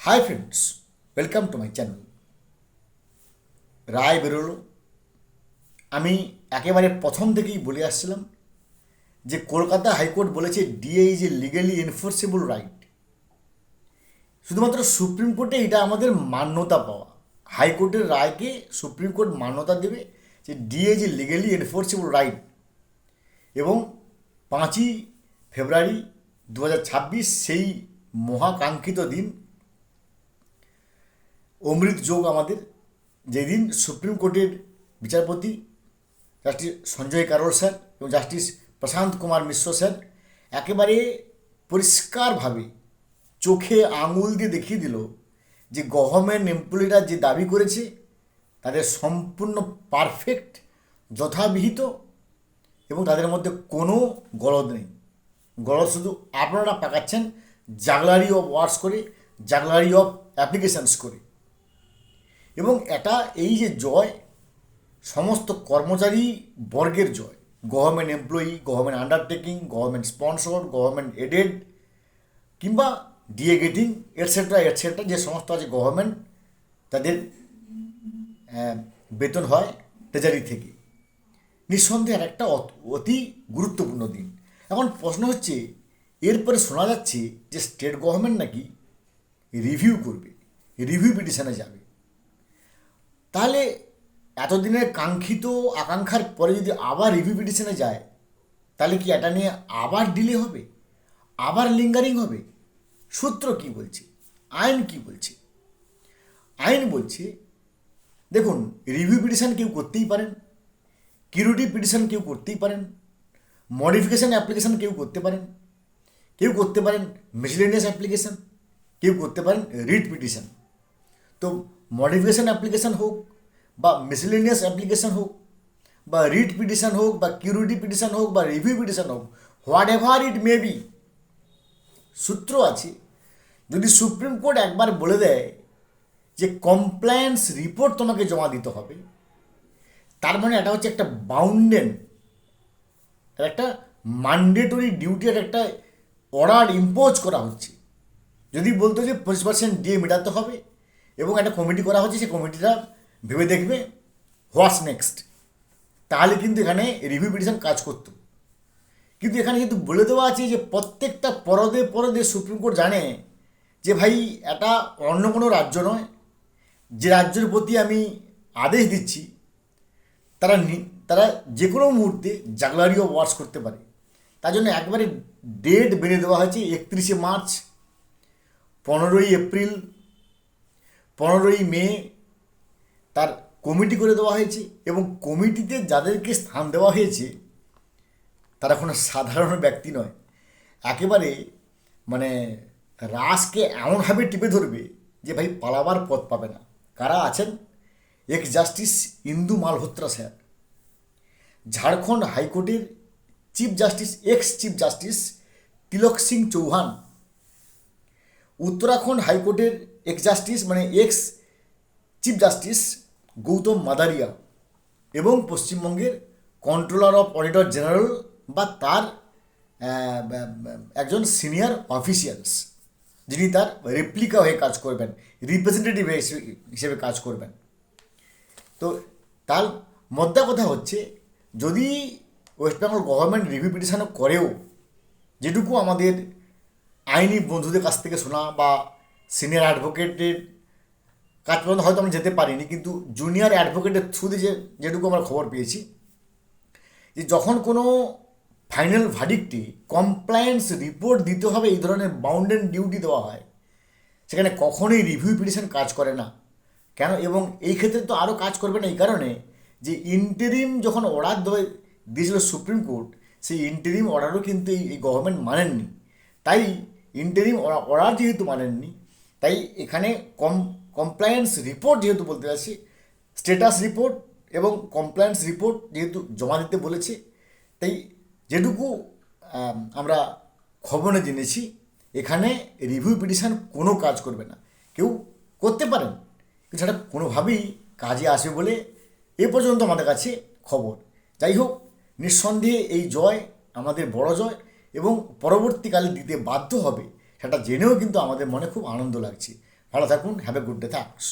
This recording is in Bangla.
Hi friends welcome to my channel রায় বেরোলো। আমি একেবারে প্রথম থেকেই বলে আসছিলাম যে কলকাতা হাইকোর্ট বলেছে DA is legally enforceable right শুধুমাত্র সুপ্রিম কোর্টে এটা আমাদের মান্যতা পাওয়া। হাইকোর্টের রায়কে সুপ্রিম কোর্ট মান্যতা দেবে যে DA a legally enforceable right এবং পাঁচই ফেব্রুয়ারি দু হাজার ছাব্বিশ সেই মহাকাঙ্ক্ষিত দিন অমৃত যোগ আমাদের। যেদিন সুপ্রিম কোর্টের বিচারপতি জাস্টিস সঞ্জয় কারোল স্যার এবং জাস্টিস প্রশান্ত কুমার মিশ্র স্যার একেবারে পরিষ্কারভাবে চোখে আঙুল দিয়ে দেখিয়ে দিল যে গভর্নমেন্ট এমপ্লয়িরা যে দাবি করেছে, তাদের সম্পূর্ণ পারফেক্ট, যথাবিহিত এবং তাদের মধ্যে কোনো গলদ নেই। গলদ শুধু আপনারা পাকাচ্ছেন, জাগলারি অফ ওয়ার্ডস করে, জাগলারি অফ অ্যাপ্লিকেশানস করে। এবং এটা এই যে জয়, সমস্ত কর্মচারী বর্গের জয়। Government employee government undertaking government sponsor government aided কিংবা ডিএ গেটিং এটসেট্রা এটসেট্রা যে সমস্ত আছে গভর্নমেন্ট তাদের বেতন হয় ট্রেজারি থেকে। নিঃসন্দেহে একটা অতি গুরুত্বপূর্ণ দিন। এখন প্রশ্ন হচ্ছে, এরপরে শোনা যাচ্ছে যে স্টেট গভর্নমেন্ট নাকি রিভিউ করবে রিভিউ পিটিশনে যাবে। তাহলে এতদিনের কাঙ্ক্ষিত আকাঙ্ক্ষার পরে যদি আবার রিভিউ পিটিশনে যায়, তাহলে কি এটা নিয়ে আবার ডিলে হবে? আবার লিঙ্গারিং হবে? সূত্র কি বলছে? আইন কি বলছে? আইন বলছে, দেখুন রিভিউ পিটিশন কেউ করতেই পারেন কিউরিটি পিটিশন কেউ করতেই পারেন মডিফিকেশান অ্যাপ্লিকেশান কেউ করতে পারেন, কেউ করতে পারেন মিসলেনিয়াস অ্যাপ্লিকেশান কেউ করতে পারেন রিট পিটিশন তো মডিফিকেশান অ্যাপ্লিকেশান হোক বা মিসলেনিয়াস অ্যাপ্লিকেশান হোক বা রিট পিটিশন হোক বা কিউরিটি পিটিশন হোক বা রিভিউ পিটিশন হোক whatever it may be সূত্র আছে। যদি সুপ্রিম কোর্ট একবার বলে দেয় যে কমপ্লায়েন্স রিপোর্ট তোমাকে জমা দিতে হবে, তার মানে এটা হচ্ছে একটা বাউন্ডেন একটা ম্যান্ডেটরি ডিউটির একটা অর্ডার ইম্পোজ করা হচ্ছে। যদি বলতো যে পঁচিশ পার্সেন্ট দিয়ে মেটাতে হবে এবং একটা কমিটি করা হচ্ছে, সেই কমিটিটা ভেবে দেখবে হোয়াটস নেক্সট তাহলে কিন্তু এখানে রিভিউ পিটিশন কাজ করতো। কিন্তু এখানে কিন্তু বলে দেওয়া আছে যে প্রত্যেকটা পরদে পরদে সুপ্রিম কোর্ট জানে যে ভাই, এটা অন্য কোনো রাজ্য নয়। যে রাজ্যের প্রতি আমি আদেশ দিচ্ছি, তারা তারা যে কোনো মুহূর্তে জাগলারিও ওয়াশ করতে পারে। তার জন্য একবারে ডেট বেঁধে দেওয়া হয়েছে, একত্রিশে মার্চ, পনেরোই এপ্রিল পনেরোই মে তার কমিটি করে দেওয়া হয়েছে এবং কমিটিতে যাদেরকে স্থান দেওয়া হয়েছে, তারা কোনো সাধারণ ব্যক্তি নয়। একেবারে মানে রাসকে এমনভাবে টিপে ধরবে যে ভাই পালাবার পথ পাবে না। কারা আছেন? Ex justice Indu Malhotra sir. Jharkhand হাইকোর্টের chief justice, ex chief justice Tilak Singh Chauhan Uttarakhand হাইকোর্টের এক্স জাস্টিস মানে ex chief justice Gautam Madaria এবং পশ্চিমবঙ্গের কন্ট্রোলার অফ অডিটর জেনারেল বা তার একজন সিনিয়র অফিসিয়ালস যিনি তার রেপ্লিকা হয়ে কাজ করবেন রিপ্রেজেন্টেটিভ হিসেবে কাজ করবেন। তো তার মধ্যে কথা হচ্ছে, যদি ওয়েস্ট বেঙ্গল গভর্নমেন্ট রিভিউ পিটিশনও করেও যেটুকু আমাদের আইনি বন্ধুদের কাছ থেকে শোনা বা সিনিয়র অ্যাডভোকেটের কাজ পর্যন্ত হয়তো আমি যেতে পারিনি, কিন্তু জুনিয়র অ্যাডভোকেটের থ্রুতে যে, যেটুকু আমরা খবর পেয়েছি, যে যখন কোনো ফাইনাল ভার্ডিক্টে কমপ্লায়েন্স রিপোর্ট দিতে হবে, এই ধরনের বাউন্ডেন ডিউটি দেওয়া হয়, সেখানে কখনোই রিভিউ পিটিশন কাজ করে না। কেন? এবং এই ক্ষেত্রে তো আরও কাজ করবে না, এই কারণে যে ইন্টারিম যখন অর্ডার দেওয়া দিয়েছিল সুপ্রিম কোর্ট সেই ইন্টারিম অর্ডারও কিন্তু এই গভর্নমেন্ট মানেননি। তাই ইন্টারিম অর্ডার যেহেতু মানেননি, তাই এখানে কম কমপ্লায়েন্স রিপোর্ট যেহেতু বলতে যাচ্ছি স্ট্যাটাস রিপোর্ট এবং কমপ্লায়েন্স রিপোর্ট যেহেতু জমা দিতে বলেছে, তাই যেটুকু আমরা খবরে জেনেছি, এখানে রিভিউ পিটিশন কোনো কাজ করবে না। কেউ করতে পারেন কিন্তু সেটা কোনোভাবেই কাজে আসবে বলে এ পর্যন্ত আমাদের কাছে খবর। যাই হোক, নিঃসন্দেহে এই জয়, আমাদের বড় জয় এবং পরবর্তীকালে দিতে বাধ্য হবে, সেটা জেনেও কিন্তু আমাদের মনে খুব আনন্দ লাগছে। ভালো থাকুন have a good day thanks